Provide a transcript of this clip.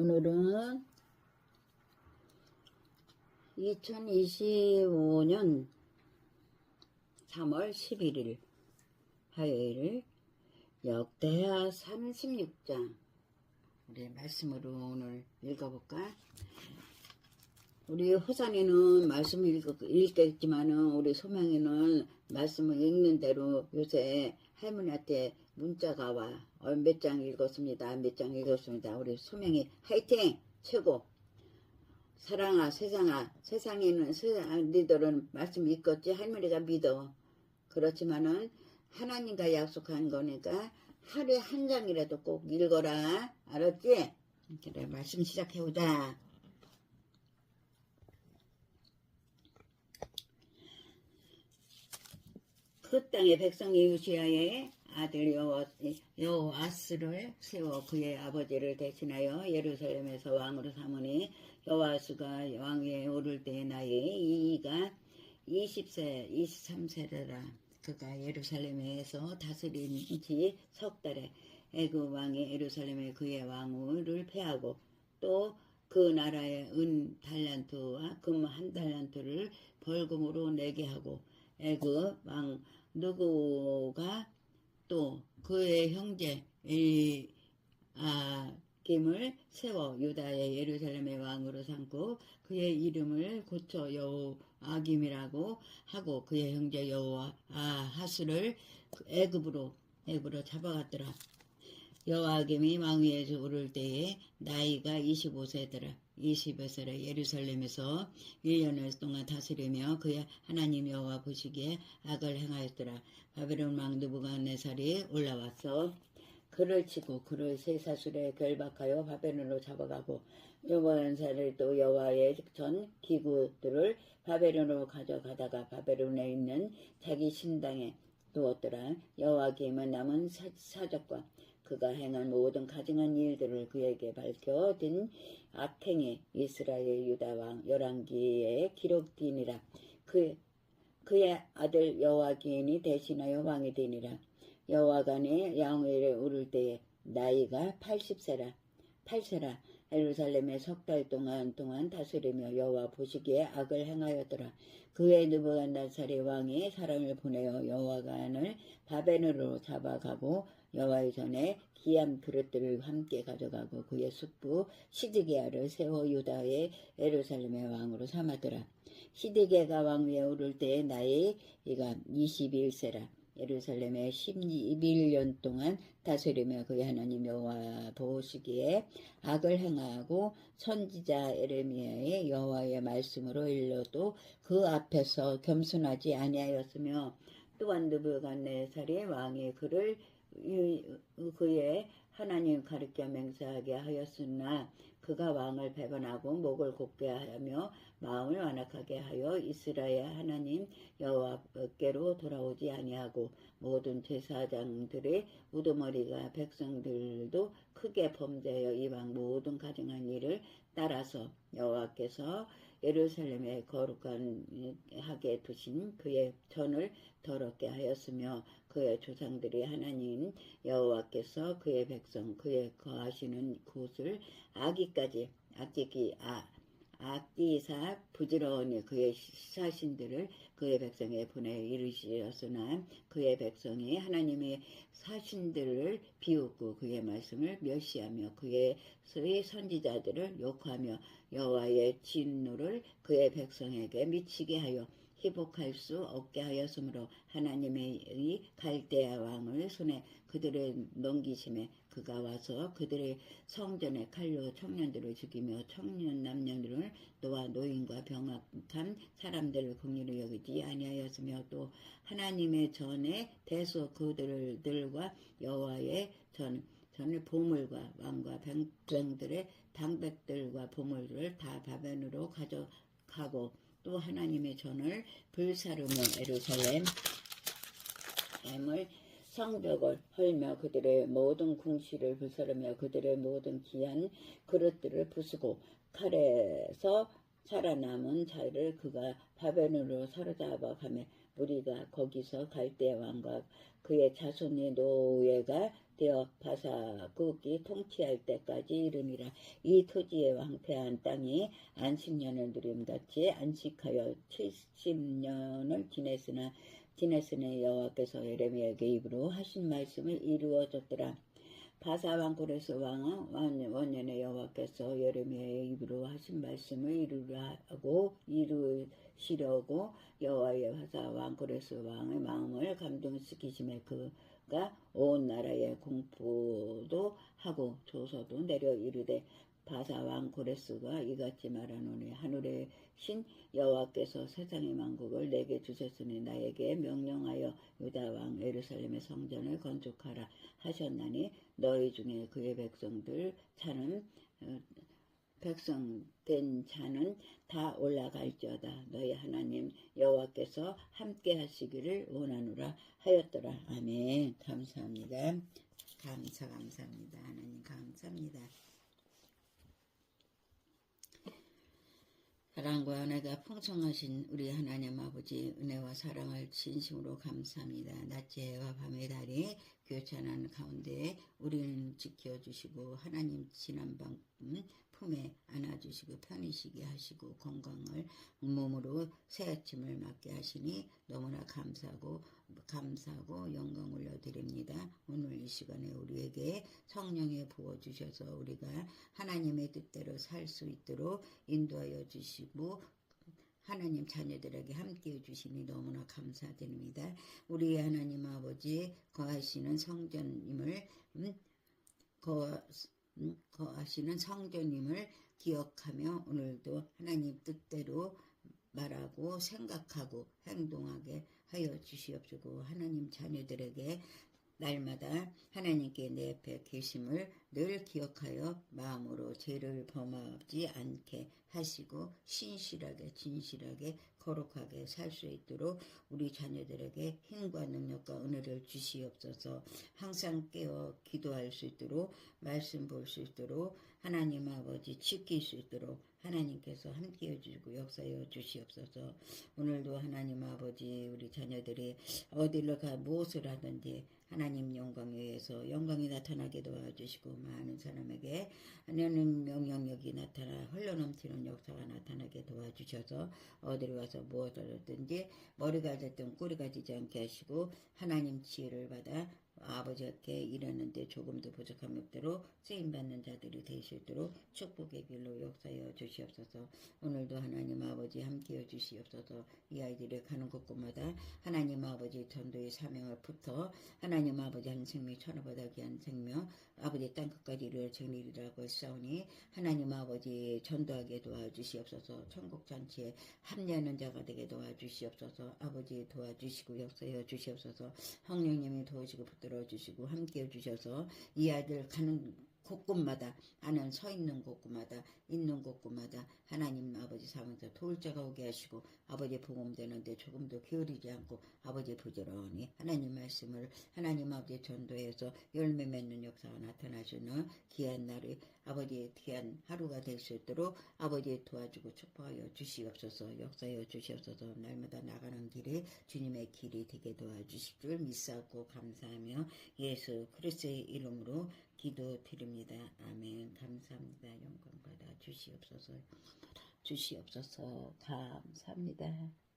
오늘은 2025년 3월 11일 화요일 역대하 36장 우리 말씀으로 오늘 읽어볼까? 우리 호산이는 말씀을 읽, 읽겠지만은 우리 소명이는 말씀을 읽는 대로 요새 할머니한테 문자가 와. 어, 몇 장 읽었습니다. 몇 장 읽었습니다. 우리 소명이 화이팅! 최고! 사랑아 세상아 세상에는 세상 니들은 말씀 읽었지 할머니가 믿어. 그렇지만은 하나님과 약속한 거니까 하루에 한 장이라도 꼭 읽어라. 알았지? 그래 말씀 시작해보자. 그 땅의 백성이 유시아의 아들 여호- 여호아스를 세워 그의 아버지를 대신하여 예루살렘에서 왕으로 삼으니 여호아스가 왕위에 오를 때의 나이 이가 20세 23세래라. 그가 예루살렘에서 다스린 지 석 달에 애굽 왕이 예루살렘에 그의 왕후를 패하고 또 그 나라의 은 달란트와 금 한 달란트를 벌금으로 내게 하고 애굽 왕 누구가 또 그의 형제 엘아김을 세워 유다의 예루살렘의 왕으로 삼고 그의 이름을 고쳐 여호아김이라고 하고 그의 형제 여호아하스를 애굽으로 애굽으로 잡아갔더라. 여호아김이 왕위에 오를 때에 나이가 25세더라. 25세라 예루살렘에서 1년을 동안 다스리며 그의 하나님 여호와 보시기에 악을 행하였더라. 바벨론 왕 느부갓네살이 올라와서 그를 치고 그를 쇠사슬에 결박하여 바벨론으로 잡아가고 여호와살을 또 여호와의 전 기구들을 바벨론으로 가져가다가 바벨론에 있는 자기 신당에 두었더라. 여호와김은 남은 사, 사적과 그가 행한 모든 가증한 일들을 그에게 밝혀진 악행이 이스라엘 유다 왕 열왕기에 기록되니라. 그 그의 아들 여호와기인이 대신하여 왕이 되니라. 여호와간의 양회를 오를 때에 나이가 80세라. 8세라. 예루살렘에 석 달 동안 동안 다스리며 여호와 보시기에 악을 행하였더라. 그의 느부갓네살의 왕이 사람을 보내어 여호와간을 바벨론으로 잡아가고 여호와의 전에 기암 그릇들을 함께 가져가고 그의 숙부 시드기야를 세워 유다의 예루살렘의 왕으로 삼았더라. 시드기야가 왕위에 오를 때의 나이가 21세라. 예루살렘에 11년 동안 다스리며 그의 하나님 여호와 보시기에 악을 행하고 선지자 에레미야의 여호와의 말씀으로 일러도 그 앞에서 겸손하지 아니하였으며 또한 느부갓네살의 왕이 그를 그의 하나님 가르쳐 맹세하게 하였으나 그가 왕을 배반하고 목을 곱게 하며 마음을 완악하게 하여 이스라엘 하나님 여호와께로 돌아오지 아니하고 모든 제사장들의 우두머리가 백성들도 크게 범죄하여 이방 모든 가증한 일을 따라서 여호와께서 예루살렘에 거룩한 하게 두신 그의 전을 더럽게 하였으며 그의 조상들이 하나님 여호와께서 그의 백성 그의 거하시는 곳을 아기까지 악지기 아 악기사 부지런히 그의 사신들을 그의 백성에 보내 이르시었으나 그의 백성이 하나님의 사신들을 비웃고 그의 말씀을 멸시하며 그의 선지자들을 욕하며 여호와의 진노를 그의 백성에게 미치게 하여 회복할 수 없게 하였으므로 하나님의 갈대아 왕을 손에 그들을 넘기심에 그가 와서 그들의 성전에 칼로 청년들을 죽이며 청년 남녀들을 또한 노인과 병악한 사람들을 공의로 여기지 아니하였으며 또 하나님의 전에 대소 그들과 여호와의 전 전의 보물과 왕과 백성들의 방백들과 보물을 다 바벨으로 가져가고 또 하나님의 전을 불사르며 에루살렘 엠을 성벽을 헐며 그들의 모든 궁시를 불사르며 그들의 모든 귀한 그릇들을 부수고 칼에서 살아남은 자를 그가 바벨론으로 사로잡아 가며 우리가 거기서 갈대 왕과 그의 자손의 노예가 되어 바사국이 통치할 때까지 이르니라. 이 토지의 황폐한 땅이 안식년을 누림같이 안식하여 70년을 지냈으나 지냈으니 여호와께서 예레미야에게 입으로 하신 말씀을 이루어졌더라. 바사 왕 고레스 왕은 원- 원년에 여호와께서 예레미야의 입으로 하신 말씀을 이루라고 이루시려고 여호와의 바사 왕 고레스 왕의 마음을 감동시키심에 그 가온 나라에 공포도 하고 조서도 내려 이르되 바사 왕 고레스가 이같이 말하노니 하늘의 신 여호와께서 세상의 만국을 내게 주셨으니 나에게 명령하여 유다 왕 예루살렘의 성전을 건축하라 하셨나니 너희 중에 그의 백성들 차는 어, 백성된 자는 다 올라갈지어다. 너희 하나님 여호와께서 함께 하시기를 원하노라 하였더라. 아멘. 감사합니다. 감사 감사합니다. 하나님 감사합니다. 사랑과 은혜가 풍성하신 우리 하나님 아버지 은혜와 사랑을 진심으로 감사합니다. 낮에와 밤의 달이 교찬하는 가운데 우리는 지켜주시고 하나님 지난밤 품에 안아주시고 편히 쉬게 하시고 건강을 몸으로 새 아침을 맞게 하시니 너무나 감사하고 감사하고 영광 올려드립니다. 오늘 이 시간에 우리에게 성령에 부어주셔서 우리가 하나님의 뜻대로 살 수 있도록 인도하여 주시고 하나님 자녀들에게 함께 해주시니 너무나 감사드립니다. 우리 하나님 아버지 거하시는 성전님을 음, 거, 음, 거하시는 성전님을 기억하며 오늘도 하나님 뜻대로 말하고 생각하고 행동하게 하여 주시옵시고 하나님 자녀들에게 날마다 하나님께 내 옆에 계심을 늘 기억하여 마음으로 죄를 범하지 않게 하시고 신실하게 진실하게 거룩하게 살 수 있도록 우리 자녀들에게 힘과 능력과 은혜를 주시옵소서. 항상 깨어 기도할 수 있도록 말씀 볼 수 있도록 하나님 아버지 지킬 수 있도록 하나님께서 함께 해주시고 역사해 주시옵소서. 오늘도 하나님 아버지 우리 자녀들이 어디로 가 무엇을 하든지 하나님 영광에 의해서 영광이 나타나게 도와주시고 많은 사람에게 하나님 명령력이 나타나 흘러넘치는 역사가 나타나게 도와주셔서 어디로 가서 무엇을 하든지 머리가 됐든 꼬리가 지지 않게 하시고 하나님 지혜를 받아 아버지께 일하는데 조금도 부족함이 없도록 쓰임받는 자들이 되실 수 있도록 축복의 길로 역사여 주시옵소서. 오늘도 하나님 아버지 함께해 주시옵소서. 이 아이들이 가는 곳곳마다 하나님 아버지 전도의 사명을 붙어 하나님 아버지 한 생명 천하보다 귀한 생명 아버지 땅끝까지 이르러 정리리라고 했사오니 하나님 아버지 전도하게 도와주시옵소서. 천국 잔치에 합리하는 자가 되게 도와주시옵소서. 아버지 도와주시고 역사여 주시옵소서. 성령님이 도우시고 붙들어 주시고 함께 해주셔서 이 아이들 가는 곳곳마다 아는 서 있는 곳곳마다 있는 곳곳마다 하나님 아버지 사면서 도울 자가 오게 하시고 아버지 복음 되는데 조금도 게으르지 않고 아버지 부지런히 하나님 말씀을 하나님 아버지 전도해서 열매 맺는 역사가 나타나시는 귀한 날이 아버지의 귀한 하루가 될 수 있도록 아버지 도와주고 축복하여 주시옵소서 역사하여 주시옵소서 날마다 나가는 길이 주님의 길이 되게 도와주실 줄 믿사옵고 감사하며 예수 그리스도의 이름으로 기도드립니다. 아멘. 감사합니다. 영광 받아 주시옵소서. 주시옵소서. 감사합니다.